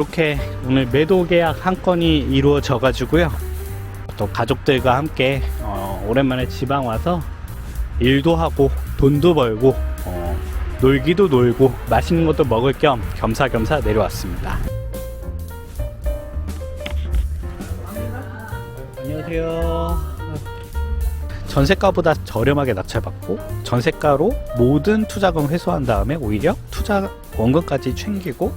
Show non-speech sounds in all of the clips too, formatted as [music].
이렇게 오늘 매도 계약 한 건이 이루어져 가지고요. 또 가족들과 함께 어, 오랜만에 지방 와서 일도 하고 돈도 벌고 어, 놀기도 놀고 맛있는 것도 먹을 겸 겸사겸사 내려왔습니다. 안녕하세요. 전세가보다 저렴하게 낙찰받고 전세가로 모든 투자금 회수한 다음에 오히려 투자 원금까지 챙기고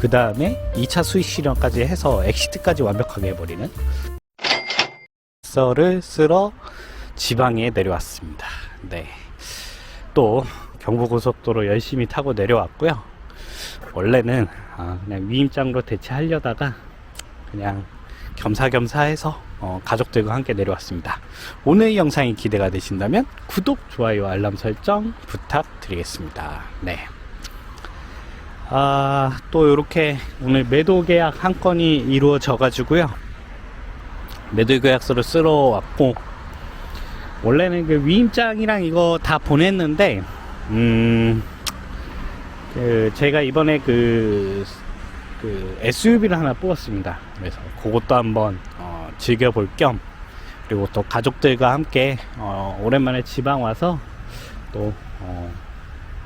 그 다음에 2차 수익 실현까지 해서 엑시트까지 완벽하게 해버리는 썰을 쓸어 지방에 내려왔습니다. 네. 또 경부고속도로 열심히 타고 내려왔고요. 원래는 아, 그냥 위임장으로 대체하려다가 그냥 겸사겸사 해서 어, 가족들과 함께 내려왔습니다. 오늘 영상이 기대가 되신다면 구독, 좋아요, 알람 설정 부탁드리겠습니다. 네. 아, 또 이렇게 오늘 매도 계약 한 건이 이루어져 가지고요. 매도 계약서를 쓰러 왔고 원래는 그 위임장이랑 이거 다 보냈는데 음, 그 제가 이번에 그, 그 SUV를 하나 뽑았습니다. 그래서 그것도 한번 어, 즐겨볼 겸 그리고 또 가족들과 함께 어, 오랜만에 지방 와서 또 어,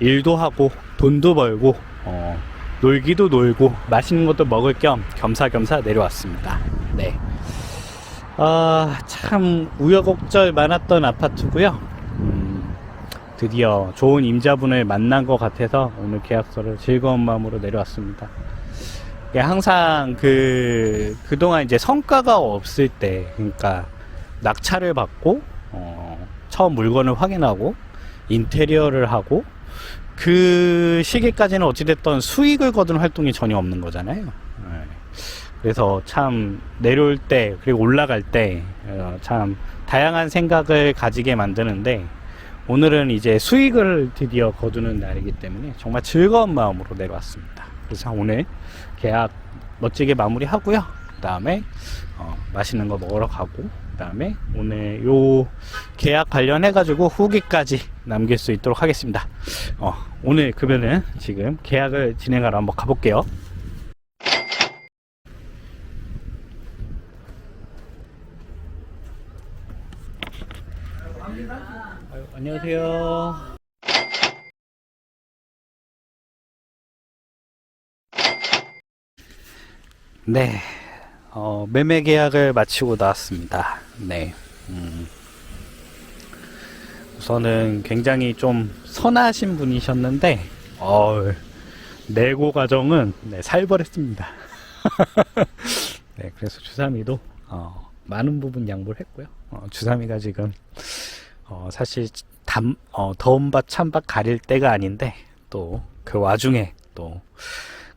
일도 하고 돈도 벌고 어, 놀기도 놀고 맛있는 것도 먹을 겸 겸사겸사 내려왔습니다. 네. 아, 참 우여곡절 많았던 아파트고요. 음, 드디어 좋은 임자분을 만난 것 같아서 오늘 계약서를 즐거운 마음으로 내려왔습니다. 이게 항상 그 그동안 이제 성과가 없을 때, 그러니까 낙찰을 받고 어, 처음 물건을 확인하고 인테리어를 하고 그 시기까지는 어찌됐던 수익을 거둔 활동이 전혀 없는 거잖아요. 네. 그래서 참 내려올 때 그리고 올라갈 때 참 다양한 생각을 가지게 만드는데 오늘은 이제 수익을 드디어 거두는 날이기 때문에 정말 즐거운 마음으로 내려왔습니다. 그래서 오늘 계약 멋지게 마무리하고요. 그 다음에 어, 맛있는 거 먹으러 가고 그 다음에 오늘 요 계약 관련해 가지고 후기까지 남길 수 있도록 하겠습니다. 어, 오늘 그러면은 지금 계약을 진행하러 한번 가볼게요. 아유, 안녕하세요. 네, 어, 매매 계약을 마치고 나왔습니다. 네, 음, 우선은 굉장히 좀 선하신 분이셨는데, 어, 내고 과정은 네, 살벌했습니다. [laughs] 네, 그래서 주사미도 어, 많은 부분 양보를 했고요. 어, 주사미가 지금 어, 사실 담, 어, 더운 밭 찬밭 가릴 때가 아닌데 또 그 와중에 또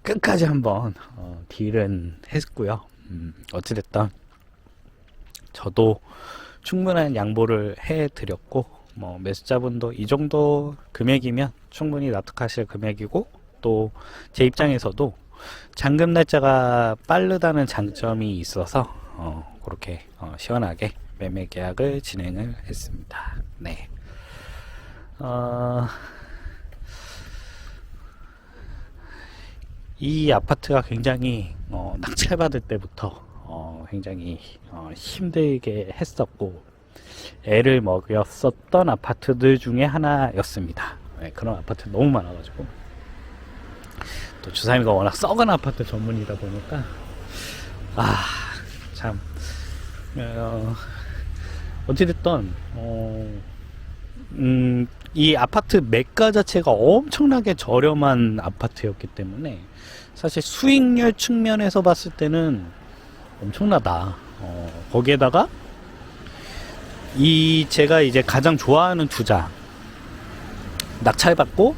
끝까지 한번 어, 딜은 했고요. 음, 어찌됐든 저도 충분한 양보를 해드렸고 뭐 매수자분도 이 정도 금액이면 충분히 납득하실 금액이고 또 제 입장에서도 잔금 날짜가 빠르다는 장점이 있어서 어, 그렇게 어, 시원하게 매매 계약을 진행을 했습니다. 네. 어, 이 아파트가 굉장히 어, 낙찰받을 때부터 어, 굉장히 어, 힘들게 했었고 애를 먹였었던 아파트들 중에 하나였습니다. 네, 그런 아파트 너무 많아가지고 또 주사위가 워낙 썩은 아파트 전문이다 보니까 아참 어, 어찌됐든 어, 음, 이 아파트 매가 자체가 엄청나게 저렴한 아파트였기 때문에 사실 수익률 측면에서 봤을 때는 엄청나다. 어, 거기에다가 이 제가 이제 가장 좋아하는 투자 낙찰받고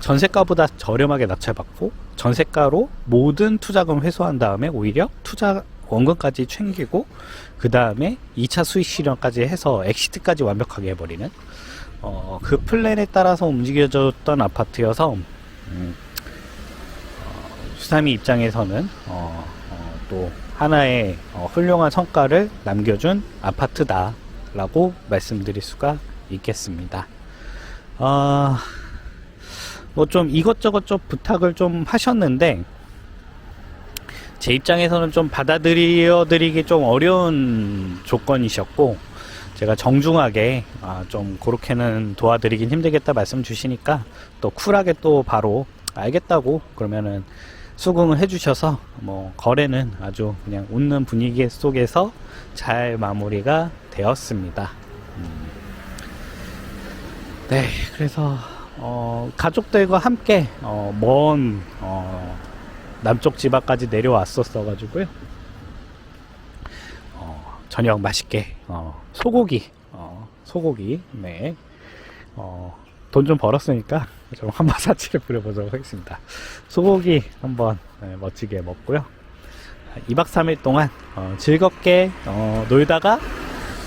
전세가보다 저렴하게 낙찰받고 전세가로 모든 투자금 회수한 다음에 오히려 투자 원금까지 챙기고 그 다음에 2차 수익 실현까지 해서 엑시트까지 완벽하게 해버리는 어, 그 플랜에 따라서 움직여졌던 아파트여서 음, 어, 수삼이 입장에서는 어, 어, 또 하나의 어, 훌륭한 성과를 남겨준 아파트다라고 말씀드릴 수가 있겠습니다. 어, 뭐좀 이것저것 좀 부탁을 좀 하셨는데 제 입장에서는 좀 받아들여 드리기 좀 어려운 조건이셨고 제가 정중하게 아, 좀 그렇게는 도와드리긴 힘들겠다 말씀 주시니까 또 쿨하게 또 바로 알겠다고 그러면은 수긍을 해주셔서 뭐 거래는 아주 그냥 웃는 분위기 속에서 잘 마무리가 되었습니다. 음. 네, 그래서 어, 가족들과 함께 어, 먼 어, 남쪽 지방까지 내려왔었어 가지고요. 어, 저녁 맛있게 어, 소고기 어, 소고기 네. 어, 돈 좀 벌었으니까 좀 한번 [laughs] 사치를 부려보도록 하겠습니다. 소고기 한번 네, 멋지게 먹고요. 2박 3일 동안 어, 즐겁게 어, 놀다가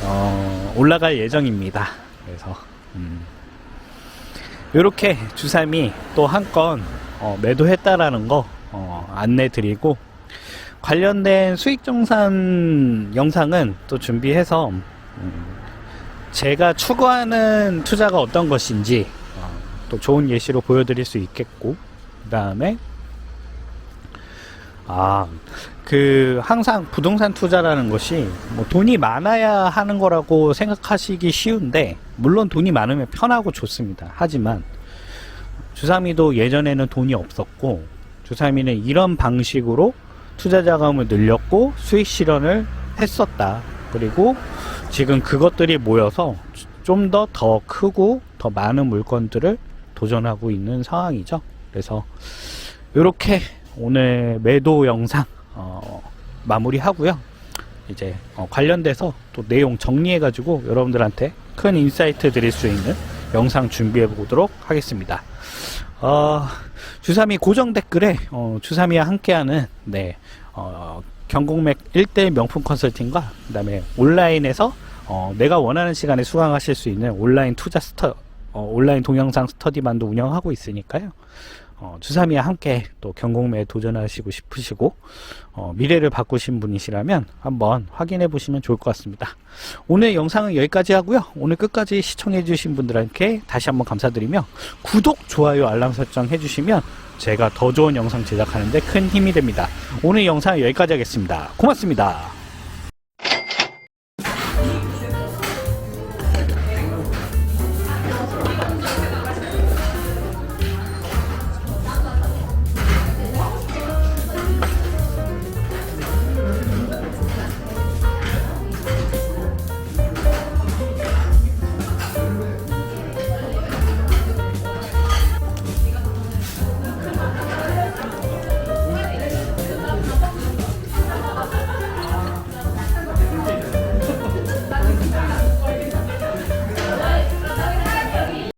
어, 올라갈 예정입니다. 그래서 음, 이렇게 주삼이 또 한건 어, 매도했다라는 거 어, 안내 드리고 관련된 수익 정산 영상은 또 준비해서 음, 제가 추구하는 투자가 어떤 것인지 어, 또 좋은 예시로 보여드릴 수 있겠고 그 다음에 아, 그 항상 부동산 투자라는 것이 뭐 돈이 많아야 하는 거라고 생각하시기 쉬운데 물론 돈이 많으면 편하고 좋습니다. 하지만 주삼이도 예전에는 돈이 없었고 주삼이는 이런 방식으로 투자 자금을 늘렸고 수익 실현을 했었다. 그리고 지금 그것들이 모여서 좀더더 크고 더 많은 물건들을 도전하고 있는 상황이죠. 그래서 이렇게 오늘 매도 영상 어, 마무리하고요. 이제 어, 관련돼서 또 내용 정리해가지고 여러분들한테 큰 인사이트 드릴 수 있는 영상 준비해 보도록 하겠습니다. 어, 주삼이 고정 댓글에 어, 주삼이와 함께하는 네, 어, 경공맥 1대 명품 컨설팅과 그다음에 온라인에서 어, 내가 원하는 시간에 수강하실 수 있는 온라인 투자 스터 어, 온라인 동영상 스터디만도 운영하고 있으니까요. 어, 주삼이와 함께 또 경공매에 도전하시고 싶으시고 어, 미래를 바꾸신 분이시라면 한번 확인해 보시면 좋을 것 같습니다. 오늘 영상은 여기까지 하고요. 오늘 끝까지 시청해 주신 분들께 다시 한번 감사드리며 구독, 좋아요, 알람 설정 해주시면 제가 더 좋은 영상 제작하는데 큰 힘이 됩니다. 오늘 영상은 여기까지 하겠습니다. 고맙습니다.